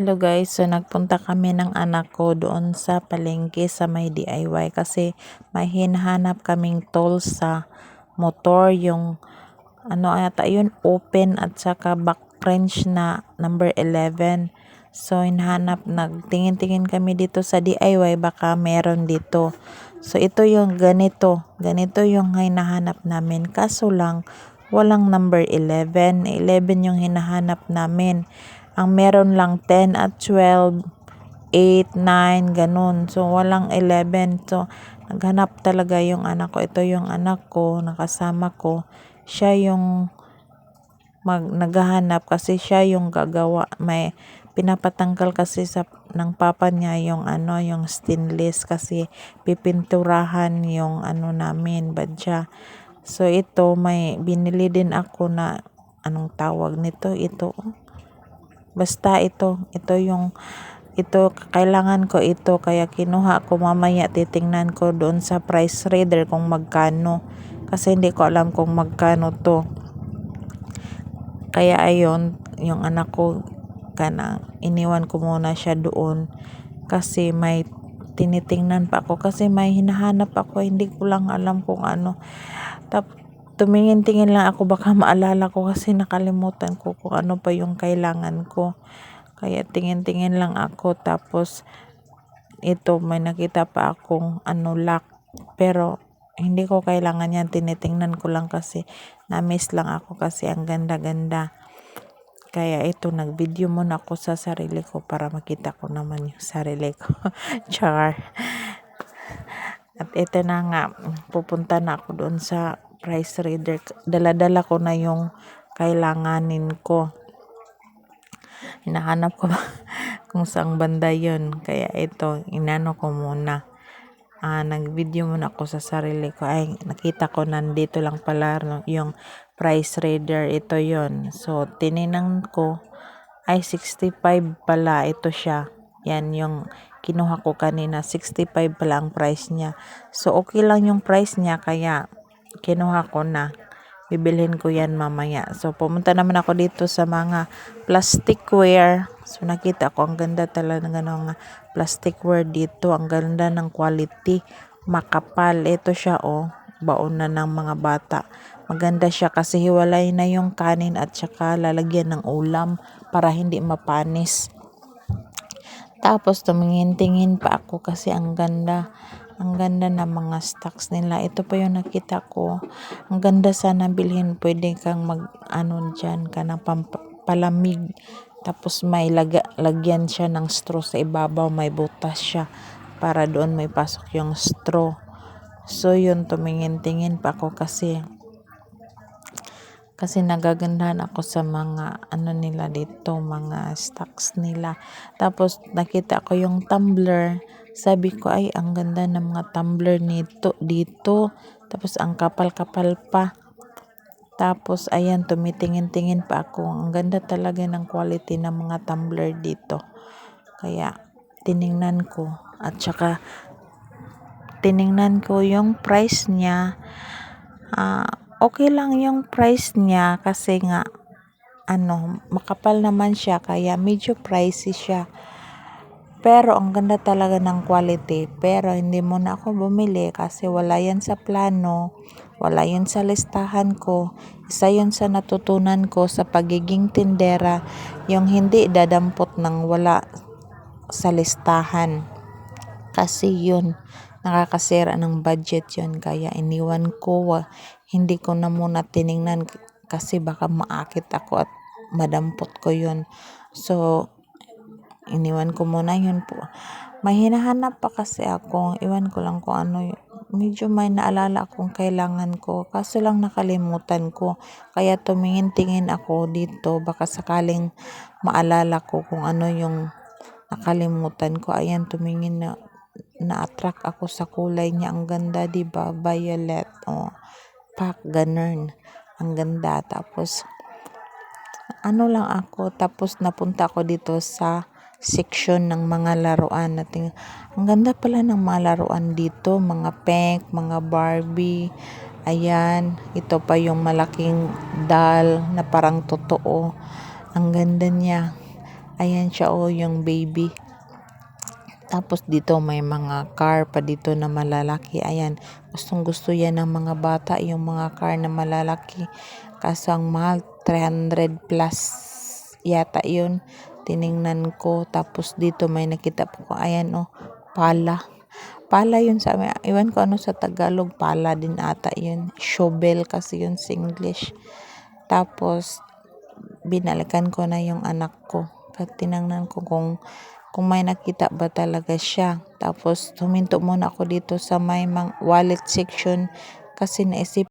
Hello guys, so nagpunta kami ng anak ko doon sa palengke sa may DIY kasi may hinahanap kaming tools sa motor yung ano ata yun open at saka back wrench na number 11 so hinahanap nagtingin-tingin kami dito sa DIY baka meron dito. So ito yung ganito. Ganito yung hinahanap namin. Kaso lang walang number 11 11 yung hinahanap namin ang meron lang 10 at 12, 8, 9, ganun. So, walang 11. So, naghanap talaga yung anak ko. Ito yung anak ko, nakasama ko. Siya yung mag, naghahanap kasi siya yung gagawa. May pinapatanggal kasi sa ng papa niya yung ano yung stainless kasi pipinturahan yung ano namin badya. So ito may binili din ako na anong tawag nito ito Basta ito, ito yung ito kailangan ko ito kaya kinuha ko mamaya titingnan ko doon sa price reader kung magkano. Kasi hindi ko alam kung magkano to. Kaya ayon yung anak ko kana iniwan ko muna siya doon. Kasi may tinitingnan pa ako kasi may hinahanap ako hindi ko lang alam kung ano. Tap tumingin-tingin lang ako baka maalala ko kasi nakalimutan ko kung ano pa yung kailangan ko. Kaya tingin-tingin lang ako tapos ito may nakita pa akong ano lock pero hindi ko kailangan yan tinitingnan ko lang kasi na-miss lang ako kasi ang ganda-ganda. Kaya ito, nag-video muna ako sa sarili ko para makita ko naman yung sarili ko. Char. At ito na nga, pupunta na ako doon sa price reader. Dala-dala ko na yung kailanganin ko. Hinahanap ko kung saan banda yun. Kaya ito, inano ko muna. Uh, nag-video muna ako sa sarili ko. Ay, nakita ko nandito lang pala yung price reader. Ito yon So, tininang ko. Ay, 65 pala. Ito siya. Yan yung kinuha ko kanina. 65 pala ang price niya. So, okay lang yung price niya. Kaya, kinuha ko na. Bibilhin ko yan mamaya. So, pumunta naman ako dito sa mga plasticware. So, nakita ko, ang ganda talaga ng plasticware dito. Ang ganda ng quality. Makapal. Ito siya, oh. Baon na ng mga bata. Maganda siya kasi hiwalay na yung kanin at saka lalagyan ng ulam para hindi mapanis. Tapos tumingin-tingin pa ako kasi ang ganda. Ang ganda ng mga stocks nila. Ito pa yung nakita ko. Ang ganda sana bilhin. Pwede kang mag ano dyan ka ng palamig. Tapos may laga, lagyan siya ng straw sa ibabaw. May butas siya. Para doon may pasok yung straw. So yun, tumingin-tingin pa ako kasi kasi nagagandahan ako sa mga ano nila dito, mga stocks nila. Tapos nakita ko yung tumbler sabi ko ay ang ganda ng mga tumbler nito dito. Tapos ang kapal-kapal pa. Tapos ayan tumitingin-tingin pa ako. Ang ganda talaga ng quality ng mga tumbler dito. Kaya tiningnan ko at saka tiningnan ko yung price niya. Uh, okay lang yung price niya kasi nga ano, makapal naman siya kaya medyo pricey siya. Pero ang ganda talaga ng quality. Pero hindi mo na ako bumili kasi wala yan sa plano. Wala yan sa listahan ko. Isa yun sa natutunan ko sa pagiging tindera. Yung hindi dadampot ng wala sa listahan. Kasi yun, nakakasira ng budget yun. Kaya iniwan ko. Hindi ko na muna tiningnan kasi baka maakit ako at madampot ko yun. So, iniwan ko muna yun po. May hinahanap pa kasi ako. Iwan ko lang kung ano medyo may naalala akong kailangan ko. Kaso lang nakalimutan ko. Kaya tumingin-tingin ako dito. Baka sakaling maalala ko kung ano yung nakalimutan ko. Ayan tumingin na na-attract ako sa kulay niya. Ang ganda di ba? Violet. Oh pak ganun. Ang ganda. Tapos ano lang ako. Tapos napunta ako dito sa section ng mga laruan natin. Ang ganda pala ng mga laruan dito, mga pink, mga Barbie. Ayan, ito pa yung malaking doll na parang totoo. Ang ganda niya. Ayan siya oh, yung baby. Tapos dito may mga car pa dito na malalaki. Ayan, gustong gusto yan ng mga bata yung mga car na malalaki. Kaso ang mahal, 300 plus yata yun. Tiningnan ko. Tapos dito may nakita po ko. Ayan oh, pala. Pala yun sa. Iwan ko ano sa Tagalog. Pala din ata yun. Shovel kasi yun sa English. Tapos, binalikan ko na yung anak ko. At tinangnan ko kung kung may nakita ba talaga siya. Tapos, huminto muna ako dito sa may mang wallet section kasi naisip